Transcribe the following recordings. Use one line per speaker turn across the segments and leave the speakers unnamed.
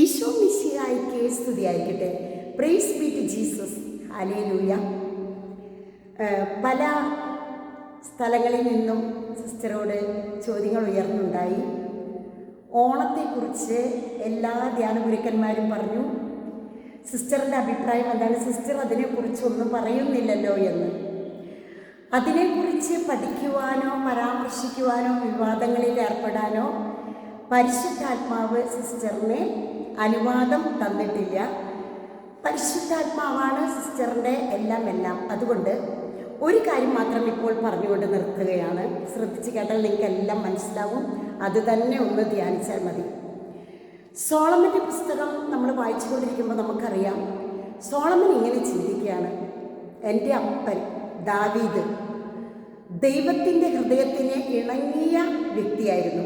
ഈശോ മിശിഹായിക്ക് സ്തുതിയായിരിക്കട്ടെ praise be to Jesus hallelujah പല സ്ഥലങ്ങളിൽ നിന്നും സിസ്റ്ററോട് ചോദ്യങ്ങൾ ഉയർന്നുണ്ടായി. ഓണത്തെക്കുറിച്ച് എല്ലാ ധ്യാനഗുരുക്കന്മാരും പറഞ്ഞു. സിസ്റ്ററിന്റെ അഭിപ്രായം എന്താണ്? സിസ്റ്റർ അതിനെക്കുറിച്ചൊന്നും പറയുന്നില്ലല്ലോ എന്ന്. അതിനെക്കുറിച്ച് പഠിക്കുവാനോ പരാമർശിക്കുവാനോ വിവാദങ്ങളിൽ ഏർപ്പെടാനോ പരിശുദ്ധാത്മാവ് സിസ്റ്ററിന് അനുവാദം തന്നിട്ടില്ല. പരിശുദ്ധാത്മാവാണ് സിസ്റ്ററിന്റെ എല്ലാം എല്ലാം. അതുകൊണ്ട് ഒരു കാര്യം മാത്രം ഇപ്പോൾ പറഞ്ഞുകൊണ്ട് നിർത്തുകയാണ്. ശ്രദ്ധിച്ച് കേട്ടാൽ നിങ്ങൾക്ക് എല്ലാം മനസ്സിലാവും. അത് തന്നെ ഒന്ന് ധ്യാനിച്ചാൽ മതി. സോളമന്റെ പുസ്തകം നമ്മൾ വായിച്ചുകൊണ്ടിരിക്കുമ്പോൾ നമുക്കറിയാം. സോളമൻ ഇങ്ങനെ ചിന്തിക്കുകയാണ്. എന്റെ അപ്പൻ ദാവീദ് ദൈവത്തിന്റെ ഹൃദയത്തിന് ഇണങ്ങിയ വ്യക്തിയായിരുന്നു.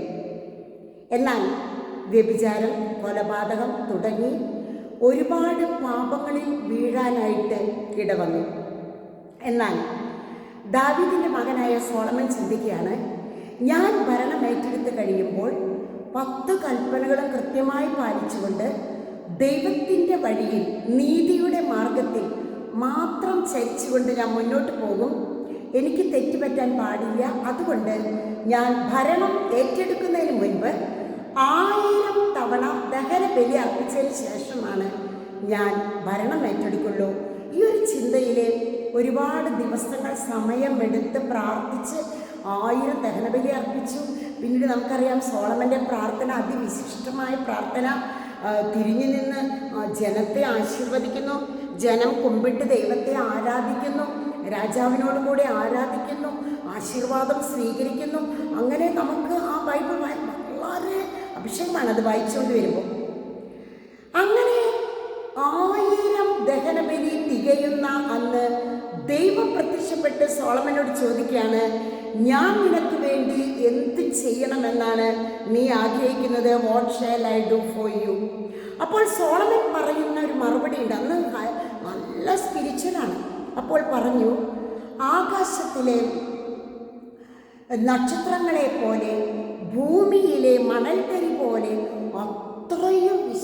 എന്നാൽ വ്യഭിചാരം കൊലപാതകം തുടങ്ങി ഒരുപാട് പാപങ്ങളിൽ വീഴാനായിട്ട് ഇടവന്നു. എന്നാൽ ദാവിദിന്റെ മകനായ സോളമൻ ചിന്തിക്കുകയാണ് ഞാൻ ഭരണം ഏറ്റെടുത്ത് കഴിയുമ്പോൾ പത്ത് കൽപ്പനകളും കൃത്യമായി പാലിച്ചുകൊണ്ട് ദൈവത്തിന്റെ വഴിയിൽ നീതിയുടെ മാർഗത്തിൽ മാത്രം ചരിച്ചുകൊണ്ട് ഞാൻ മുന്നോട്ട് പോകും. എനിക്ക് തെറ്റുപറ്റാൻ പാടില്ല. അതുകൊണ്ട് ഞാൻ ഭരണം ഏറ്റെടുക്കുന്നതിന് മുൻപ് ആയിരം തവണ ദഹന ബലി അർപ്പിച്ചതിന് ശേഷമാണ് ഞാൻ ഭരണം ഏറ്റെടുക്കുള്ളൂ. ഈ ഒരു ചിന്തയിൽ ഒരുപാട് ദിവസങ്ങൾ സമയമെടുത്ത് പ്രാർത്ഥിച്ച് ആയിരം ദഹനബലി അർപ്പിച്ചു. പിന്നീട് നമുക്കറിയാം സോളമന്റെ പ്രാർത്ഥന അതിവിശിഷ്ടമായ പ്രാർത്ഥന തിരിഞ്ഞു നിന്ന് ജനത്തെ ആശീർവദിക്കുന്നു ജനം കുമ്പിട്ട് ദൈവത്തെ ആരാധിക്കുന്നു രാജാവിനോട് കൂടെ ആരാധിക്കുന്നു ആശീർവാദം സ്വീകരിക്കുന്നു. അങ്ങനെ നമുക്ക് ആ ബൈബിൾ വളരെ അഭിഷേകമാണ് അത് വായിച്ചുകൊണ്ട് വരുമ്പോൾ. അങ്ങനെ ആയിരം ദഹനബലി തികയുന്ന അന്ന് ദൈവം പ്രത്യക്ഷപ്പെട്ട് സോളമനോട് ചോദിക്കുകയാണ് ഞാൻ നിനക്ക് വേണ്ടി എന്ത് ചെയ്യണമെന്നാണ് നീ ആഗ്രഹിക്കുന്നത്? What shall I do for you അപ്പോൾ സോളമൻ പറയുന്ന ഒരു മറുപടി ഉണ്ട്. അന്ന് നല്ല സ്പിരിച്വലാണ് അപ്പോൾ പറഞ്ഞു ആകാശത്തിലെ നക്ഷത്രങ്ങളെ പോലെ ഭൂമിയിലെ മണൽത്തരി പോലെ അത്രയും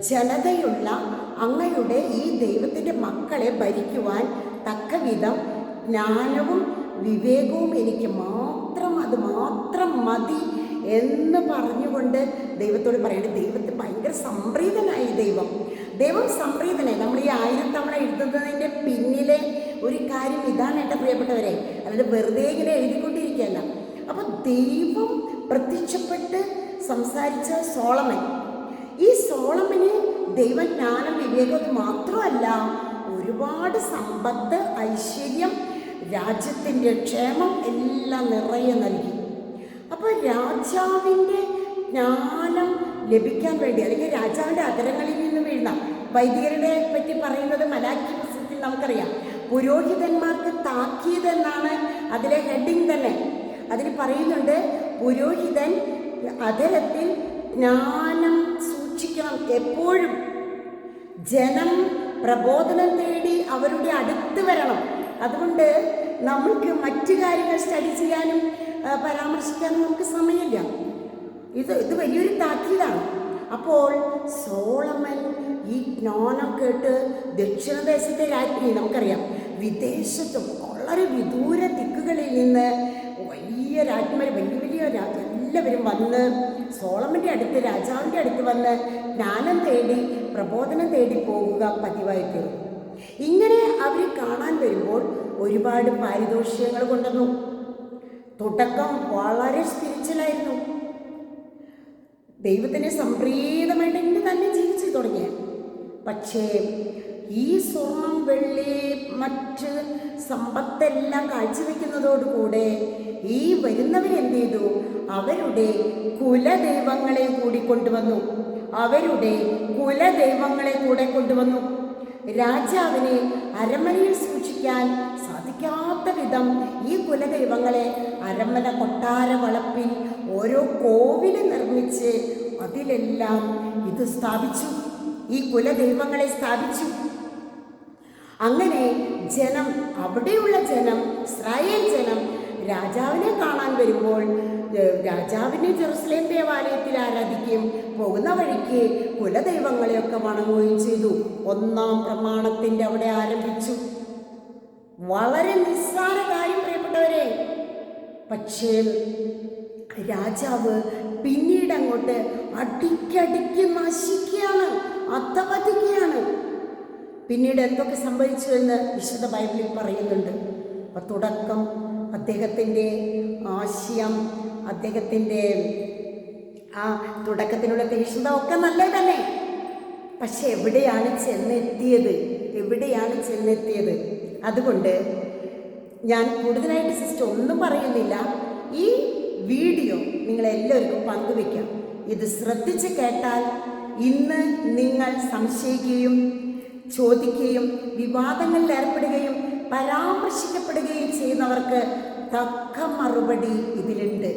ജനതയുള്ള അങ്ങയുടെ ഈ ദൈവത്തിന്റെ മക്കളെ ഭരിക്കുവാൻ തക്കവിധം ജ്ഞാനവും വിവേകവും എനിക്ക് മാത്രം അത് മാത്രം മതി എന്ന് പറഞ്ഞുകൊണ്ട് ദൈവത്തോട് പറയേണ്ടത് ദൈവത്തെ ഭയങ്കര സംപ്രീതനായി ദൈവം. ദൈവം സംപ്രീതനായി. നമ്മൾ ഈ ആയിരം തവണ എഴുതുന്നതിന്റെ പിന്നിലെ ഒരു കാര്യം ഇതാണ് എന്റെ പ്രിയപ്പെട്ടവരെ. അതായത് വെറുതെ ഇങ്ങനെ എഴുതിക്കൊണ്ടിരിക്കുകയല്ല. അപ്പോൾ ദൈവം പ്രത്യക്ഷപ്പെട്ട് സംസാരിച്ച സോളമൻ. ഈ സോളമന് ദൈവജ്ഞാനം വിവേകം മാത്രമല്ല ഒരുപാട് സമ്പത്ത് ഐശ്വര്യം രാജ്യത്തിന്റെ ക്ഷേമം എല്ലാം നിറയെ നൽകി. അപ്പോൾ രാജാവിന്റെ ജ്ഞാനം ലഭിക്കാൻ വേണ്ടി അല്ലെങ്കിൽ രാജാവിന്റെ അകരങ്ങളിൽ നിന്ന് വീഴുന്ന വൈദികരുടെ പറ്റി പറയുന്നത് മലാഖി പുസ്തകത്തിൽ നമുക്കറിയാം. പുരോഹിതന്മാർക്ക് താക്കിയതെന്നാണ് അതിലെ ഹെഡിങ് തന്നെ. അതിൽ പറയുന്നുണ്ട് പുരോഹിതൻ അതരത്തിൽ ജ്ഞാനം സൂക്ഷിക്കണം എപ്പോഴും. ജനം പ്രബോധനം തേടി അവരുടെ അടുത്ത് വരണം. അതുകൊണ്ട് നമുക്ക് മറ്റു കാര്യങ്ങൾ സ്റ്റഡി ചെയ്യാനും പരാമർശിക്കാനും നമുക്ക് സമയമില്ല. ഇത് ഇത് വലിയൊരു താക്കീതാണ്. അപ്പോൾ സോളമൻ ഈ ജ്ഞാനം കേട്ട് ദക്ഷിണദേശത്തെ രാജ്ഞി നമുക്കറിയാം വിദേശത്തും വളരെ വിദൂര ദിക്കുകളിൽ നിന്ന് വലിയ രാജ്ഞിമാർ വലിയ വലിയ രാജ എല്ലാവരും വന്ന് സോളമിന്റെ അടുത്ത് രാജാവിന്റെ അടുത്ത് വന്ന് ജ്ഞാനം തേടി പ്രബോധനം തേടി പോകുക പതിവായി തീർന്നു ഇങ്ങനെ അവർ കാണാൻ വരുമ്പോൾ ഒരുപാട് പാരിതോഷികങ്ങൾ കൊണ്ടുവന്നു. തുടക്കം വളരെ സ്പിരിച്വലായിരുന്നു ദൈവത്തിനെ സംപ്രീതമായിട്ട് ഇങ്ങനെ തന്നെ ജീവിച്ചു തുടങ്ങിയ. പക്ഷേ ഈ സ്വർണം വെള്ളി മറ്റ് സമ്പത്തെല്ലാം കാഴ്ചവെക്കുന്നതോടുകൂടെ ഈ വരുന്നവരെന്ത് ചെയ്തു? അവരുടെ കുലദൈവങ്ങളെ കൂടി കൊണ്ടുവന്നു. അവരുടെ കുലദൈവങ്ങളെ കൂടെ കൊണ്ടുവന്നു. രാജാവിനെ അരമനയിൽ സൂക്ഷിക്കാൻ സാധിക്കാത്ത വിധം ഈ കുലദൈവങ്ങളെ അരമന കൊട്ടാര വളപ്പിൽ ഓരോ കോവിൽ നിർമ്മിച്ച് അതിലെല്ലാം ഇത് സ്ഥാപിച്ചു. ഈ കുലദൈവങ്ങളെ സ്ഥാപിച്ചു. അങ്ങനെ ജനം അവിടെയുള്ള ജനം ഇസ്രായേൽ ജനം രാജാവിനെ കാണാൻ വരുമ്പോൾ രാജാവിനെ ജെറുസലേം ദേവാലയത്തിൽ ആരാധിക്കുകയും പോകുന്ന വഴിക്ക് കുലദൈവങ്ങളെയൊക്കെ വണങ്ങുകയും ചെയ്തു. ഒന്നാം പ്രമാണത്തിന്റെ അവിടെ ആരംഭിച്ചു. വളരെ നിസ്സാര കാര്യം പ്രിയപ്പെട്ടവരെ. പക്ഷേ രാജാവ് പിന്നീട് അങ്ങോട്ട് അടിക്കടിക്ക് നശിക്കുകയാണ്. പിന്നീട് എന്തൊക്കെ സംഭവിച്ചു എന്ന് വിശുദ്ധ ബൈബിളിൽ പറയുന്നുണ്ട്. അപ്പം തുടക്കം അദ്ദേഹത്തിന്റെ ആശയം അദ്ദേഹത്തിന്റെ ആ തുടക്കത്തിനുള്ള തീക്ഷ്ണത ഒക്കെ നല്ലത് തന്നെ പക്ഷെ എവിടെയാണ് ചെന്നെത്തിയത്? എവിടെയാണ് ചെന്നെത്തിയത്? അതുകൊണ്ട് ഞാൻ കൂടുതലായിട്ട് സിസ്റ്റർ ഒന്നും പറയുന്നില്ല. ഈ വീഡിയോ നിങ്ങളെല്ലാവർക്കും പങ്കുവെക്കാം ഇത് ശ്രദ്ധിച്ച് കേട്ടാൽ ഇന്ന് നിങ്ങൾ സംശയിക്കുകയും ചോദിക്കുകയും വിവാദങ്ങളിൽ ഏർപ്പെടുകയും പരാമർശിക്കപ്പെടുകയും ചെയ്യുന്നവർക്ക് തക്ക മറുപടി ഇതിലുണ്ട്.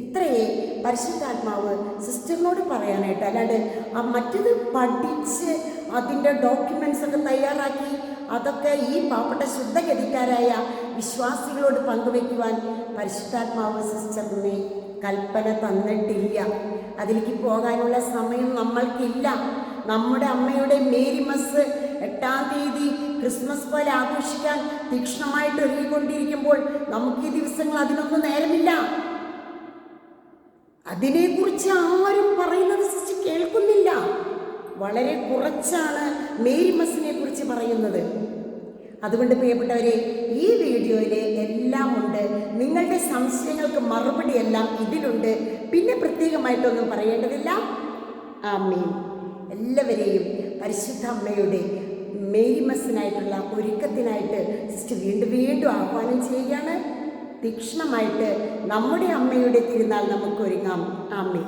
ഇത്രയേ പരിശുദ്ധാത്മാവ് സിസ്റ്ററിനോട് പറയാനായിട്ട്. അല്ലാണ്ട് ആ മറ്റത് പഠിച്ച് അതിന്റെ ഡോക്യുമെൻസ് ഒക്കെ തയ്യാറാക്കി അതൊക്കെ ഈ പാവപ്പെട്ട ശുദ്ധഗതിക്കാരായ വിശ്വാസികളോട് പങ്കുവയ്ക്കുവാൻ പരിശുദ്ധാത്മാവ് സിസ്റ്ററിനെ കൽപ്പന തന്നിട്ടില്ല. അതിലേക്ക് പോകാനുള്ള സമയം നമ്മൾക്കില്ല. നമ്മുടെ അമ്മയുടെ മേരിമസ് എട്ടാം തീയതി ക്രിസ്മസ് പോലെ ആഘോഷിക്കാൻ തീക്ഷ്ണമായിട്ട് ഒരുങ്ങിക്കൊണ്ടിരിക്കുമ്പോൾ നമുക്ക് ഈ ദിവസങ്ങൾ അതിനൊന്നും നേരമില്ല. അതിനെക്കുറിച്ച് ആരും പറയുന്നത് സിസ്റ്റർ കേൾക്കുന്നില്ല. വളരെ കുറച്ചാണ് മേരിമസിനെ കുറിച്ച് പറയുന്നത്. അതുകൊണ്ട് പ്രിയപ്പെട്ടവരെ ഈ വീഡിയോയിൽ എല്ലാം ഉണ്ട്. നിങ്ങളുടെ സംശയങ്ങൾക്ക് മറുപടി എല്ലാം ഇതിലുണ്ട്. പിന്നെ പ്രത്യേകമായിട്ടൊന്നും പറയേണ്ടതില്ല. ആമീൻ. എല്ലാവരെയും പരിശുദ്ധ അമ്മയുടെ മേരിമസിനായിട്ടുള്ള ഒരുക്കത്തിനായിട്ട് സിസ്റ്റർ വീണ്ടും വീണ്ടും ആഹ്വാനം ചെയ്യുകയാണ്. തീക്ഷ്ണമായിട്ട് നമ്മുടെ അമ്മയുടെ തിരുനാൾ നമുക്ക് ഒരുങ്ങാം ആമേ